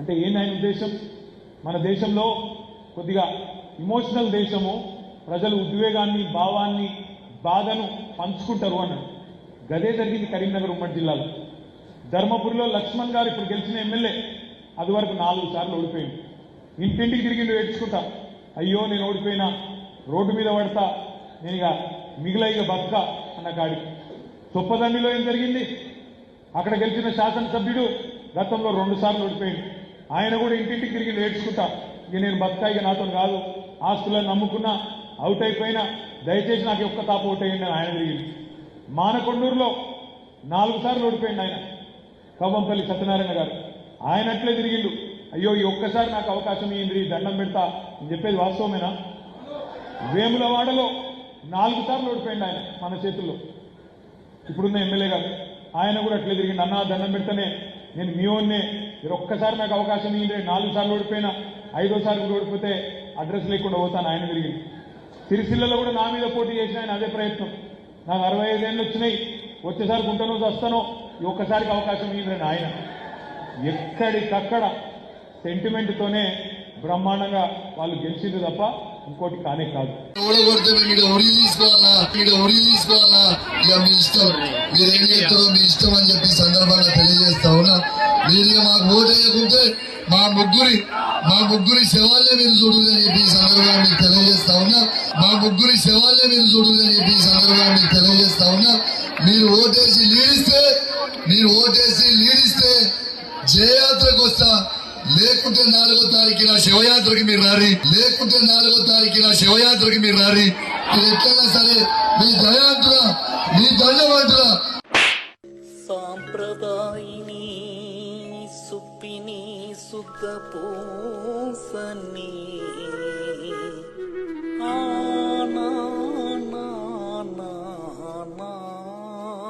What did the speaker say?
అంటే ఏంది ఆయన ఉద్దేశం మన దేశంలో కొద్దిగా ఇమోషనల్ దేశము. ప్రజలు ఉద్వేగాన్ని భావాన్ని బాధను పంచుకుంటారు అన్నాడు గదే జరిగింది కరీంనగర్ ఉమ్మడి జిల్లాలో. ధర్మపురిలో లక్ష్మణ్ గారు ఇప్పుడు గెలిచిన ఎమ్మెల్యే. అది వరకు నాలుగు సార్లు ఓడిపోయింది. ఇంటింటికి తిరిగి ఏడ్చుకుంటా. అయ్యో నేను ఓడిపోయినా. రోడ్డు మీద పడతా. నేను ఇక మిగిల ఇక బతుక అన్న కాడికి చొప్పదండిలో ఏం జరిగింది? అక్కడ గెలిచిన శాసనసభ్యుడు గతంలో రెండు సార్లు ఓడిపోయింది. ఆయన కూడా ఇంటింటికి తిరిగి నేర్చుకుంటా. ఇక నేను బతుకా ఇక నాతో కాదు. ఆస్తులను నమ్ముకున్నా అవుట్ అయిపోయినా దయచేసి నాకు ఒక్క తాపు అవుట్ అని ఆయన తిరిగి మానకొండూరులో నాలుగు సార్లు ఓడిపోయింది ఆయన. కవ్వంపల్లి సత్యనారాయణ గారు. ఆయన అట్లే తిరిగిండు. అయ్యో ఈ ఒక్కసారి నాకు అవకాశం ఏంది దండం పెడతా అని చెప్పేది వాస్తవమేనా? వేములవాడలో నాలుగు సార్లు ఓడిపోయింది ఆయన మన చేతుల్లో. ఇప్పుడున్న ఎమ్మెల్యే గారు. ఆయన కూడా అట్లే తిరిగిండు. అన్నా దండం పెడితేనే నేను మీ ఓన్నే. మీరు ఒక్కసారి నాకు అవకాశం ఇయ్యండి. నాలుగు సార్లు ఓడిపోయినా ఐదోసారి కూడా ఓడిపోతే అడ్రస్ లేకుండా పోతాను ఆయన తిరిగి. సిరిసిల్లలో కూడా నా మీద పోటీ చేసిన ఆయన అదే ప్రయత్నం. నాకు అరవై ఐదేళ్ళు వచ్చినాయి. వచ్చేసారి ఉంటానో వస్తానో ఈ ఒక్కసారికి అవకాశం ఇయ్యండి ఆయన. ఎక్కడికక్కడ సెంటిమెంట్తోనే బ్రహ్మాండంగా వాళ్ళు గెలిచింది తప్ప ఇంకోటి కానే కాదు. ఇక మీ ఇష్టం. మీరు మీ ఇష్టం అని చెప్పి మాకు ఓటు మా ముగ్గురి మా ముగ్గురి శవాలే మీరు చూడరు అని చెప్పి సందర్భంగా మీకు తెలియజేస్తా ఉన్నా మా ముగ్గురి శవాలే మీరు చూడరు అని చెప్పి సందర్భంగా మీకు తెలియజేస్తా ఉన్నా మీరు ఓటేసి లీడిస్తే మీరు ఓటేసి లీడిస్తే జయయాత్రకు వస్తా. లేకుంటే నాలుగో తారీఖున శివయాత్రకి మీరు రారి. లేకుంటే నాలుగో తారీఖున శివయాత్రకి మీరు రారి. మీరు ఎట్లయినా సరే మీ దయాత్ర మీ దండమంటురా సాంప్రదాయిని సుప్పిని సుఖ పూసని